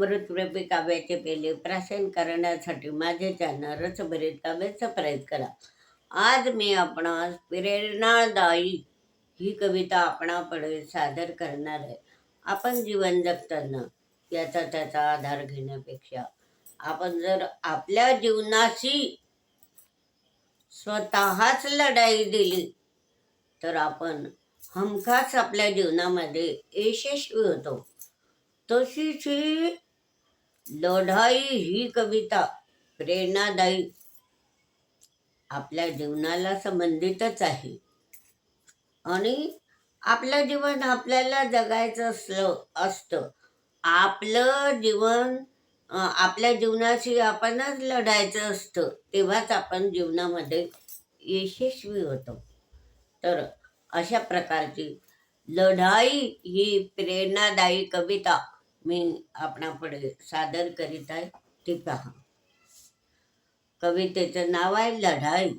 अमृतरूपी काव्याचे पेले प्राशन करण्यासाठी माझे चॅनल रसभरीत काव्य सबस्क्राईब करा. आज मी आपणास प्रेरणादायी ही कविता आपणापुढे सादर करणार आहे. आपण जीवन जगताना याचा त्याचा आधार घेण्यापेक्षा आपण जर आपल्या जीवनाशी स्वतःच लढाई दिली तर आपण हमखास आपल्या जीवनामध्ये यशस्वी होतो. तशीच लढाई ही कविता प्रेरणादायी. आपल्या जीवनाला संबंधितच आहे. आणि आपलं जीवन आपल्याला जगायचं असलं असतं. आपलं जीवन आपल्या जीवनाशी आपणच लढायचं असतं तेव्हाच आपण जीवनामध्ये यशस्वी होतो. तर अशा प्रकारची लढाई ही प्रेरणादायी कविता मी आपणापुढे सादर करीत आहे ती पहा. कवितेचं नाव आहे लढाई.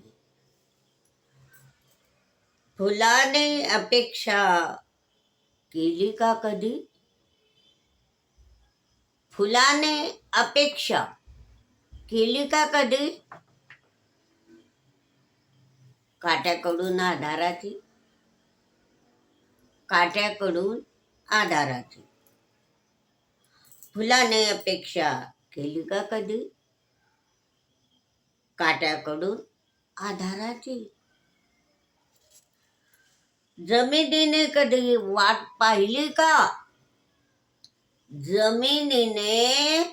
फुलाने अपेक्षा केली का कधी? फुलाने अपेक्षा केली का कधी? काट्याकडून आधाराची. काट्याकडून आधाराची. फुलाने अपेक्षा केली का कधी? काट्याकडून आधाराची. जमिनीने कधी वाट पाहिली का? जमिनीने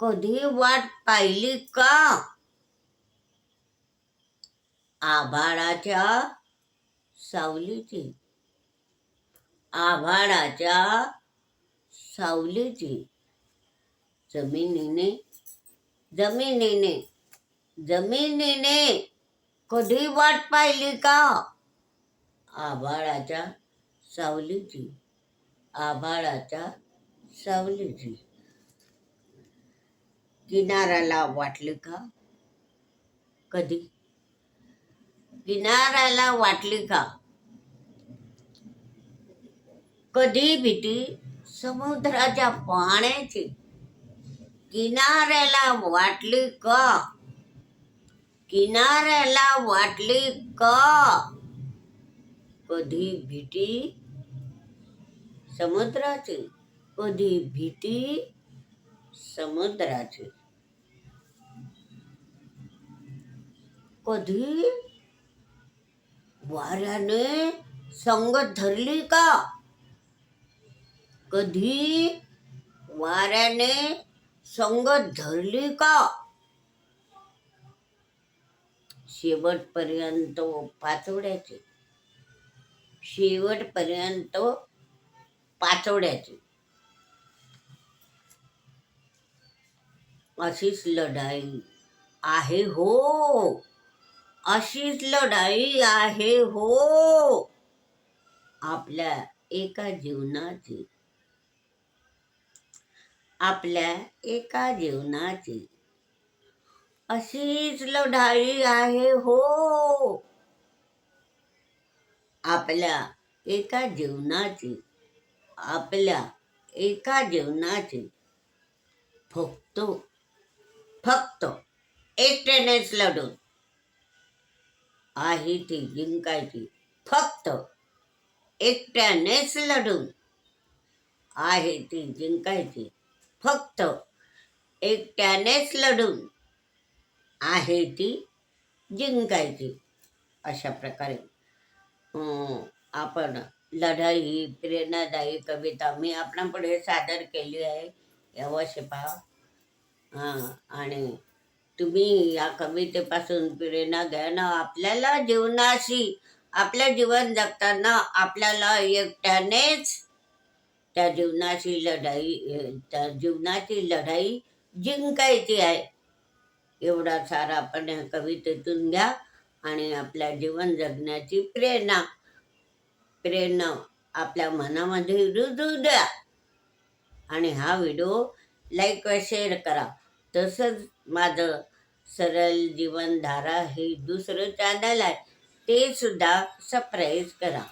कधी वाट पाहिली का? आभाळाच्या सावलीची. आभाळाच्या सावलीची जमिनीने जमिनीने जमिनीने कधी वाट पाहिली का? आभाळाच्या सावलीची आभाळाच्या सावलीची किनाऱ्याला वाटली का? कधी? किनाऱ्याला वाटली का? कधी भीती? समुद्राच्या पाण्याची किनाऱ्याला वाटली का? किनाऱ्याला वाटली का? कधी भीती? समुद्राची. कधी भीती? समुद्राची. कधी? वाऱ्याने संगत धरली का? कधी? वाऱ्याने संगत धरली का? शेवटपर्यंत पाचवड्याचे. शेवटपर्यंत पाचवड्याचे. अशीच लढाई आहे हो. अशीच लढाई आहे हो. आपल्या एका जीवनाची आपल्या एका जीवनाची. अशीच लढाई आहे हो. आपल्या एका जीवनाची आपल्या एका जीवनाची. फक्त फक्त एकट्यानेच लढून. आहे ती जिंकायची. फक्त एकट्यानेच लढून. आहे ती जिंकायची. फक्त एकट्यानेच लढून आहे ती जिंकायची. अशा प्रकारे आपण लढाई ही प्रेरणादायी कविता. मी आपणापुढे सादर केली आहे. अवश्य पहा हां आणि तुम्ही या कवितेपासून प्रेरणा घ्या ना. आपल्याला जीवनाशी आपलं जीवन जगताना आपल्याला एकट्यानेच त्या जीवनाची लढाई त्या जीवनाची लढाई जिंकायची आहे. एवढा सारा आपण ह्या कवितेतून घ्या आणि आपल्या जीवन जगण्याची प्रेरणा प्रेरणा आपल्या मनामध्ये रुजू द्या. आणि हा व्हिडिओ लाईक व शेअर करा. तसंच माझं सरळ जीवनधारा हे दुसरं चॅनल आहे ते सुद्धा सबस्क्राईब करा.